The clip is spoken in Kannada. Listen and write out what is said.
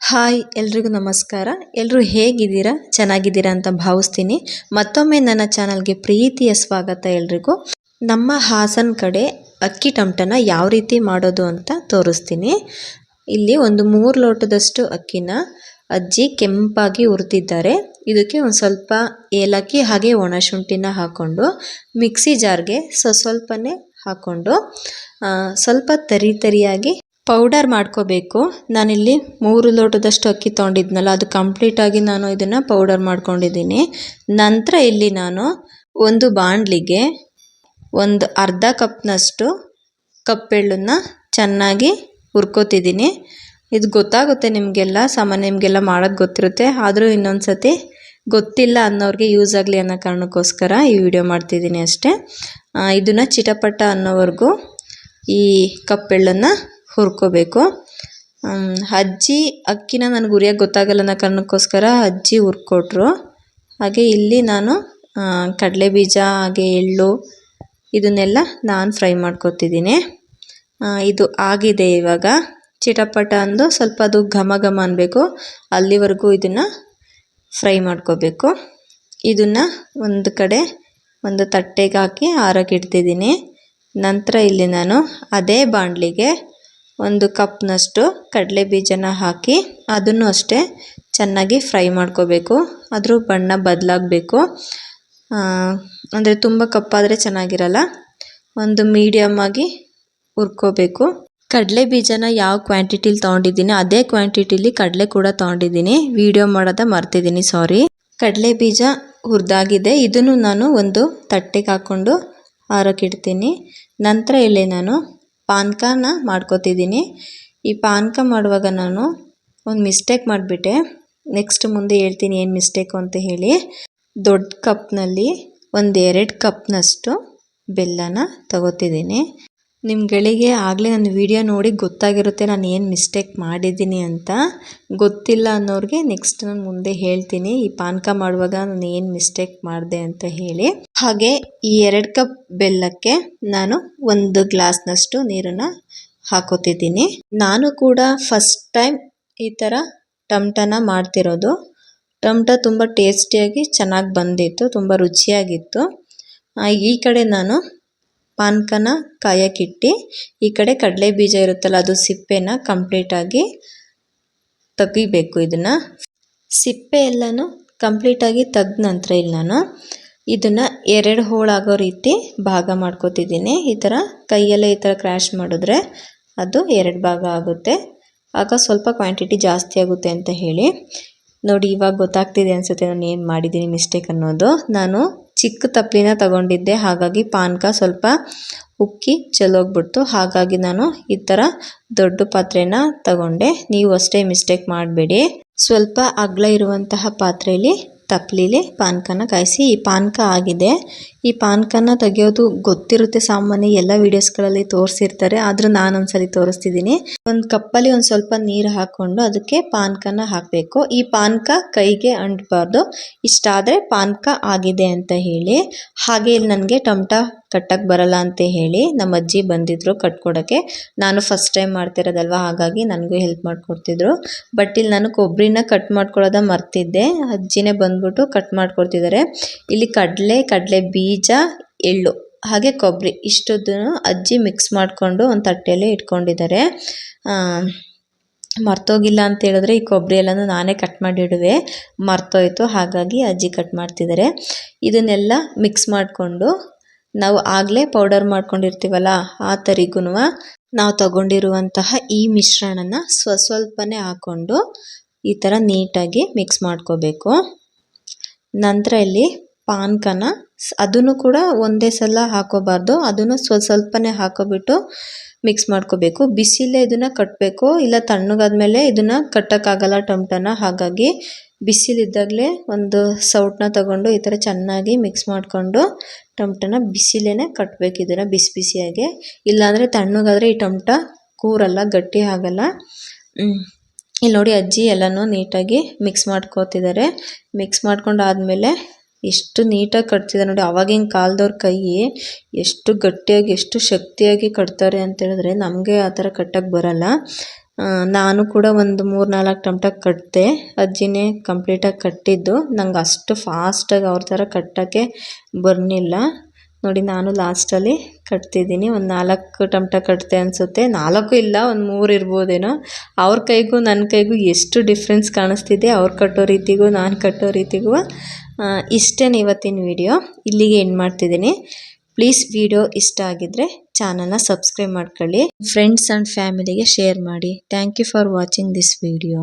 ಹಾಯ್ ಎಲ್ರಿಗೂ ನಮಸ್ಕಾರ. ಎಲ್ಲರೂ ಹೇಗಿದ್ದೀರಾ? ಚೆನ್ನಾಗಿದ್ದೀರಾ ಅಂತ ಭಾವಿಸ್ತೀನಿ. ಮತ್ತೊಮ್ಮೆ ನನ್ನ ಚಾನಲ್ಗೆ ಪ್ರೀತಿಯ ಸ್ವಾಗತ ಎಲ್ರಿಗೂ. ನಮ್ಮ ಹಾಸನ ಕಡೆ ಅಕ್ಕಿ ಟಮಟನ ಯಾವ ರೀತಿ ಮಾಡೋದು ಅಂತ ತೋರಿಸ್ತೀನಿ. ಇಲ್ಲಿ ಒಂದು ಮೂರು ಲೋಟದಷ್ಟು ಅಕ್ಕಿನ ಅಜ್ಜಿ ಕೆಂಪಾಗಿ ಹುರಿದಿದ್ದಾರೆ. ಇದಕ್ಕೆ ಒಂದು ಸ್ವಲ್ಪ ಏಲಕ್ಕಿ ಹಾಗೆ ಒಣಶುಂಠಿನ ಹಾಕ್ಕೊಂಡು ಮಿಕ್ಸಿ ಜಾರ್ಗೆ ಸ್ವಸ್ವಲ್ಪನೇ ಹಾಕ್ಕೊಂಡು ಆ, ಸ್ವಲ್ಪ ತರಿ ತರಿಯಾಗಿ ಪೌಡರ್ ಮಾಡ್ಕೋಬೇಕು. ನಾನಿಲ್ಲಿ ಮೂರು ಲೋಟದಷ್ಟು ಅಕ್ಕಿ ತೊಗೊಂಡಿದ್ನಲ್ಲ, ಅದು ಕಂಪ್ಲೀಟಾಗಿ ನಾನು ಇದನ್ನು ಪೌಡರ್ ಮಾಡ್ಕೊಂಡಿದ್ದೀನಿ. ನಂತರ ಇಲ್ಲಿ ನಾನು ಒಂದು ಬಾಣಲಿಗೆ ಒಂದು ಅರ್ಧ ಕಪ್ನಷ್ಟು ಕಪ್ಪೆಳ್ಳನ್ನ ಚೆನ್ನಾಗಿ ಹುರ್ಕೋತಿದ್ದೀನಿ. ಇದು ಗೊತ್ತಾಗುತ್ತೆ ನಿಮಗೆಲ್ಲ, ಸಾಮಾನ್ಯ ನಿಮಗೆಲ್ಲ ಮಾಡೋದು ಗೊತ್ತಿರುತ್ತೆ. ಆದರೂ ಇನ್ನೊಂದು ಸತಿ ಗೊತ್ತಿಲ್ಲ ಅನ್ನೋರಿಗೆ ಯೂಸ್ ಆಗಲಿ ಅನ್ನೋ ಕಾರಣಕ್ಕೋಸ್ಕರ ಈ ವಿಡಿಯೋ ಮಾಡ್ತಿದ್ದೀನಿ ಅಷ್ಟೇ. ಇದನ್ನು ಚಿಟಪಟ ಅನ್ನೋವರೆಗೂ ಈ ಕಪ್ಪೆಳ್ಳನ್ನು ಹುರ್ಕೋಬೇಕು. ಅಜ್ಜಿ ಅಕ್ಕಿನ ನನಗೆ ಹುರಿಯೋಕೆ ಗೊತ್ತಾಗಲ್ಲ ಅನ್ನೋ ಕಾರಣಕ್ಕೋಸ್ಕರ ಅಜ್ಜಿ ಹುರ್ಕೊಟ್ರು. ಹಾಗೆ ಇಲ್ಲಿ ನಾನು ಕಡಲೆ ಬೀಜ ಹಾಗೆ ಎಳ್ಳು ಇದನ್ನೆಲ್ಲ ನಾನು ಫ್ರೈ ಮಾಡ್ಕೊತಿದ್ದೀನಿ. ಇದು ಆಗಿದೆ ಇವಾಗ. ಚಿಟಪಟ ಅಂದು ಸ್ವಲ್ಪ ಅದು ಘಮ ಘಮ ಅನ್ನಬೇಕು ಅಲ್ಲಿವರೆಗೂ ಇದನ್ನು ಫ್ರೈ ಮಾಡ್ಕೋಬೇಕು. ಇದನ್ನು ಒಂದು ಕಡೆ ಒಂದು ತಟ್ಟೆಗೆ ಹಾಕಿ ಆರೋಕೆ ಇಡ್ತಿದ್ದೀನಿ. ನಂತರ ಇಲ್ಲಿ ನಾನು ಅದೇ ಬಾಣಲಿಗೆ ಒಂದು ಕಪ್ನಷ್ಟು ಕಡಲೆ ಬೀಜನ ಹಾಕಿ ಅದನ್ನು ಅಷ್ಟೇ ಚೆನ್ನಾಗಿ ಫ್ರೈ ಮಾಡ್ಕೋಬೇಕು. ಅದ್ರ ಬಣ್ಣ ಬದಲಾಗಬೇಕು. ಅಂದರೆ ತುಂಬ ಕಪ್ಪಾದರೆ ಚೆನ್ನಾಗಿರಲ್ಲ. ಒಂದು ಮೀಡಿಯಮ್ ಆಗಿ ಹುರ್ಕೋಬೇಕು. ಕಡಲೆ ಬೀಜನ ಯಾವ ಕ್ವಾಂಟಿಟಿಲಿ ತೊಗೊಂಡಿದ್ದೀನಿ, ಅದೇ ಕ್ವಾಂಟಿಟಿಲಿ ಕಡಲೆ ಕೂಡ ತೊಗೊಂಡಿದ್ದೀನಿ. ವಿಡಿಯೋ ಮಾಡೋದ ಮರ್ತಿದ್ದೀನಿ, ಸಾರಿ. ಕಡಲೆ ಬೀಜ ಹುರಿದಾಗಿದೆ. ಇದನ್ನು ನಾನು ಒಂದು ತಟ್ಟೆಗೆ ಹಾಕ್ಕೊಂಡು ಆರೋಕ್ಕಿಡ್ತೀನಿ ನಂತರ ಇಲ್ಲಿ ನಾನು ಪಾನಕನ ಮಾಡ್ಕೋತಿದ್ದೀನಿ. ಈ ಪಾನಕ ಮಾಡುವಾಗ ನಾನು ಒಂದು ಮಿಸ್ಟೇಕ್ ಮಾಡಿಬಿಟ್ಟೆ. ನೆಕ್ಸ್ಟ್ ಮುಂದೆ ಹೇಳ್ತೀನಿ ಏನು ಮಿಸ್ಟೇಕು ಅಂತ ಹೇಳಿ. ದೊಡ್ಡ ಕಪ್ನಲ್ಲಿ ಒಂದು ಎರಡು ಕಪ್ನಷ್ಟು ಬೆಲ್ಲನ ತಗೋತಿದ್ದೀನಿ. ನಿಮ್ಗಳಿಗೆ ಆಗಲೇ ನನ್ನ ವಿಡಿಯೋ ನೋಡಿ ಗೊತ್ತಾಗಿರುತ್ತೆ ನಾನು ಏನು ಮಿಸ್ಟೇಕ್ ಮಾಡಿದ್ದೀನಿ ಅಂತ. ಗೊತ್ತಿಲ್ಲ ಅನ್ನೋರಿಗೆ ನೆಕ್ಸ್ಟ್ ನಾನು ಮುಂದೆ ಹೇಳ್ತೀನಿ. ಈ ಪಾನಕ ಮಾಡುವಾಗ ನಾನು ಏನು ಮಿಸ್ಟೇಕ್ ಮಾಡಿದೆ ಅಂತ ಹೇಳಿ. ಹಾಗೆ ಈ ಎರಡು ಕಪ್ ಬೆಲ್ಲಕ್ಕೆ ನಾನು ಒಂದು ಗ್ಲಾಸ್ನಷ್ಟು ನೀರನ್ನು ಹಾಕೋತಿದ್ದೀನಿ. ನಾನು ಕೂಡ ಫಸ್ಟ್ ಟೈಮ್ ಈ ಥರ ಟಮಟನ ಮಾಡ್ತಿರೋದು. ಟಮಟ ತುಂಬ ಟೇಸ್ಟಿಯಾಗಿ ಚೆನ್ನಾಗಿ ಬಂದಿತ್ತು, ತುಂಬ ರುಚಿಯಾಗಿತ್ತು. ಈ ಕಡೆ ನಾನು ಪಾನಕನ ಕಾಯಕ್ಕಿಟ್ಟು ಈ ಕಡೆ ಕಡಲೆ ಬೀಜ ಇರುತ್ತಲ್ಲ, ಅದು ಸಿಪ್ಪೆನ ಕಂಪ್ಲೀಟಾಗಿ ತೆಗಿಬೇಕು ಇದನ್ನು. ಸಿಪ್ಪೆ ಎಲ್ಲನೂ ಕಂಪ್ಲೀಟಾಗಿ ತೆಗ್ದ ನಂತರ ಇಲ್ಲಿ ನಾನು ಇದನ್ನು ಎರಡು ಹೋಳಾಗೋ ರೀತಿ ಭಾಗ ಮಾಡ್ಕೋತಿದ್ದೀನಿ. ಈ ಥರ ಕೈಯಲ್ಲೇ ಈ ಥರ ಕ್ರ್ಯಾಶ್ ಮಾಡಿದ್ರೆ ಅದು ಎರಡು ಭಾಗ ಆಗುತ್ತೆ. ಆಗ ಸ್ವಲ್ಪ ಕ್ವಾಂಟಿಟಿ ಜಾಸ್ತಿ ಆಗುತ್ತೆ ಅಂತ ಹೇಳಿ. ನೋಡಿ, ಇವಾಗ ಗೊತ್ತಾಗ್ತಿದೆ ಅನಿಸುತ್ತೆ ನಾನು ಏನು ಮಾಡಿದ್ದೀನಿ ಮಿಸ್ಟೇಕ್ ಅನ್ನೋದು. ನಾನು ಚಿಕ್ಕ ತಪ್ಪಲಿನ ತಗೊಂಡಿದ್ದೆ, ಹಾಗಾಗಿ ಪಾನಕ ಸ್ವಲ್ಪ ಉಕ್ಕಿ ಚೆಲ್ಲೋಗ್ಬಿಡ್ತು. ಹಾಗಾಗಿ ನಾನು ಈ ಥರ ದೊಡ್ಡ ಪಾತ್ರೆನ ತಗೊಂಡೆ. ನೀವು ಅಷ್ಟೇ ಮಿಸ್ಟೇಕ್ ಮಾಡಬೇಡಿ. ಸ್ವಲ್ಪ ಅಗಲ ಇರುವಂತಹ ಪಾತ್ರೆಯಲ್ಲಿ ತಪ್ಪಲಿಲಿ ಪಾನಕನ ಕಾಯಿಸಿ. ಈ ಪಾನಕ ಆಗಿದೆ. ಈ ಪಾನಕನ ತೆಗೆಯೋದು ಗೊತ್ತಿರುತ್ತೆ ಸಾಮಾನ್ಯ ಎಲ್ಲ ವೀಡಿಯೋಸ್ಗಳಲ್ಲಿ ತೋರಿಸಿರ್ತಾರೆ, ಆದರೂ ನಾನು ಒಂದ್ಸಲಿ ತೋರಿಸ್ತಿದ್ದೀನಿ. ಒಂದು ಕಪ್ಪಲ್ಲಿ ಒಂದು ಸ್ವಲ್ಪ ನೀರು ಹಾಕ್ಕೊಂಡು ಅದಕ್ಕೆ ಪಾನಕನ ಹಾಕಬೇಕು. ಈ ಪಾನಕ ಕೈಗೆ ಅಂಟಬಾರ್ದು. ಇಷ್ಟಾದರೆ ಪಾನಕ ಆಗಿದೆ ಅಂತ ಹೇಳಿ. ಹಾಗೆ ಇಲ್ಲಿ ನನಗೆ ಟಮಟ ಕಟ್ಟಕ್ಕೆ ಬರಲ್ಲ ಅಂತ ಹೇಳಿ ನಮ್ಮ ಅಜ್ಜಿ ಬಂದಿದ್ರು ಕಟ್ಕೊಡೋಕ್ಕೆ. ನಾನು ಫಸ್ಟ್ ಟೈಮ್ ಮಾಡ್ತಿರೋದಲ್ವ, ಹಾಗಾಗಿ ನನಗೂ ಹೆಲ್ಪ್ ಮಾಡಿಕೊಡ್ತಿದ್ರು. ಬಟ್ ಇಲ್ಲಿ ನಾನು ಕೊಬ್ಬರಿನ ಕಟ್ ಮಾಡ್ಕೊಳ್ಳೋದ ಮರ್ತಿದ್ದೆ. ಅಜ್ಜಿನೇ ಬಂದ್ಬಿಟ್ಟು ಕಟ್ ಮಾಡ್ಕೊಡ್ತಿದ್ದಾರೆ. ಇಲ್ಲಿ ಕಡಲೆ ಕಡಲೆ ಬೀಜ ಎಳ್ಳು, ಹಾಗೆ ಕೊಬ್ಬರಿ ಇಷ್ಟುದನ್ನು ಅಜ್ಜಿ ಮಿಕ್ಸ್ ಮಾಡಿಕೊಂಡು ಒಂದು ತಟ್ಟೆಯಲ್ಲಿ ಇಟ್ಕೊಂಡಿದ್ದಾರೆ. ಮರ್ತೋಗಿಲ್ಲ ಅಂತ ಹೇಳಿದ್ರೆ ಈ ಕೊಬ್ಬರಿ ಎಲ್ಲನೂ ನಾನೇ ಕಟ್ ಮಾಡಿಡುವೆ ಮರ್ತೋಯ್ತು, ಹಾಗಾಗಿ ಅಜ್ಜಿ ಕಟ್ ಮಾಡ್ತಿದ್ದಾರೆ. ಇದನ್ನೆಲ್ಲ ಮಿಕ್ಸ್ ಮಾಡಿಕೊಂಡು ನಾವು ಆಗಲೇ ಪೌಡರ್ ಮಾಡ್ಕೊಂಡಿರ್ತೀವಲ್ಲ, ಆ ತರಿಗೂ ನಾವು ತಗೊಂಡಿರುವಂತಹ ಈ ಮಿಶ್ರಣನ ಸ್ವ ಸ್ವಲ್ಪನೇ ಹಾಕ್ಕೊಂಡು ಈ ಥರ ನೀಟಾಗಿ ಮಿಕ್ಸ್ ಮಾಡ್ಕೋಬೇಕು. ನಂತರ ಇಲ್ಲಿ ಪಾನಕನ ಅದನ್ನು ಕೂಡ ಒಂದೇ ಸಲ ಹಾಕೋಬಾರ್ದು. ಅದನ್ನು ಸ್ವಲ್ಪ ಸ್ವಲ್ಪನೇ ಹಾಕೋಬಿಟ್ಟು ಮಿಕ್ಸ್ ಮಾಡ್ಕೋಬೇಕು. ಬಿಸಿಲೇ ಇದನ್ನು ಕಟ್ಟಬೇಕು ಇಲ್ಲ ತಣ್ಣಗಾದ್ಮೇಲೆ ಇದನ್ನು ಕಟ್ಟೋಕ್ಕಾಗಲ್ಲ ಟೊಮ್ಟನ. ಹಾಗಾಗಿ ಬಿಸಿಲಿದ್ದಾಗಲೇ ಒಂದು ಸೌಟನ್ನ ತಗೊಂಡು ಈ ಥರ ಚೆನ್ನಾಗಿ ಮಿಕ್ಸ್ ಮಾಡಿಕೊಂಡು ಟೊಮ್ಟನ ಬಿಸಿಲೇ ಕಟ್ಟಬೇಕು ಇದನ್ನು ಬಿಸಿ ಬಿಸಿಯಾಗೆ. ಇಲ್ಲಾಂದರೆ ತಣ್ಣಗಾದರೆ ಈ ಟೊಮ್ಟ ಕೂರಲ್ಲ, ಗಟ್ಟಿ ಆಗಲ್ಲ. ಇಲ್ಲಿ ನೋಡಿ ಅಜ್ಜಿ ಎಲ್ಲನೂ ನೀಟಾಗಿ ಮಿಕ್ಸ್ ಮಾಡ್ಕೋತಿದ್ದಾರೆ. ಮಿಕ್ಸ್ ಮಾಡ್ಕೊಂಡು ಆದಮೇಲೆ ಎಷ್ಟು ನೀಟಾಗಿ ಕಟ್ತಿದ್ದಾರೆ ನೋಡಿ. ಅವಾಗಿನ ಕಾಲದವ್ರ ಕೈ ಎಷ್ಟು ಗಟ್ಟಿಯಾಗಿ, ಎಷ್ಟು ಶಕ್ತಿಯಾಗಿ ಕಟ್ತಾರೆ ಅಂತ ಹೇಳಿದ್ರೆ ನಮಗೆ ಆ ಥರ ಕಟ್ಟಕ್ಕೆ ಬರಲ್ಲ. ನಾನು ಕೂಡ ಒಂದು ಮೂರು ನಾಲ್ಕು ಟಮಟ ಕಟ್ಟಿದೆ ಅಜ್ಜಿನೇ ಕಂಪ್ಲೀಟಾಗಿ ಕಟ್ಟಿದ್ದು. ನಂಗೆ ಅಷ್ಟು ಫಾಸ್ಟಾಗಿ ಅವ್ರ ಥರ ಕಟ್ಟೋಕ್ಕೆ ಬರ್ನಿಲ್ಲ ನೋಡಿ, ನಾನು ಲಾಸ್ಟಲ್ಲಿ ಕಟ್ತಿದ್ದೀನಿ. ಒಂದು ನಾಲ್ಕು ಟಮಟ ಕಟ್ತೆ ಅನಿಸುತ್ತೆ. ನಾಲ್ಕು ಇಲ್ಲ, ಒಂದು ಮೂರು ಇರ್ಬೋದೇನೋ. ಅವ್ರ ಕೈಗೂ ನನ್ನ ಕೈಗೂ ಎಷ್ಟು ಡಿಫ್ರೆನ್ಸ್ ಕಾಣಿಸ್ತಿದೆ, ಅವ್ರು ಕಟ್ಟೋ ರೀತಿಗೂ, ನಾನು ಕಟ್ಟೋ ರೀತಿಗೂ. ಇಷ್ಟೇ ಇವತ್ತಿನ ವಿಡಿಯೋ ಇಲ್ಲಿಗೆ ಎಂಡ್ ಮಾಡ್ತಿದ್ದೀನಿ. ಪ್ಲೀಸ್ ವಿಡಿಯೋ ಇಷ್ಟ ಆಗಿದ್ರೆ ಚಾನಲ್ನ ಸಬ್ಸ್ಕ್ರೈಬ್ ಮಾಡ್ಕೊಳ್ಳಿ. ಫ್ರೆಂಡ್ಸ್ ಆ್ಯಂಡ್ ಫ್ಯಾಮಿಲಿಗೆ ಶೇರ್ ಮಾಡಿ. Thank you for watching this video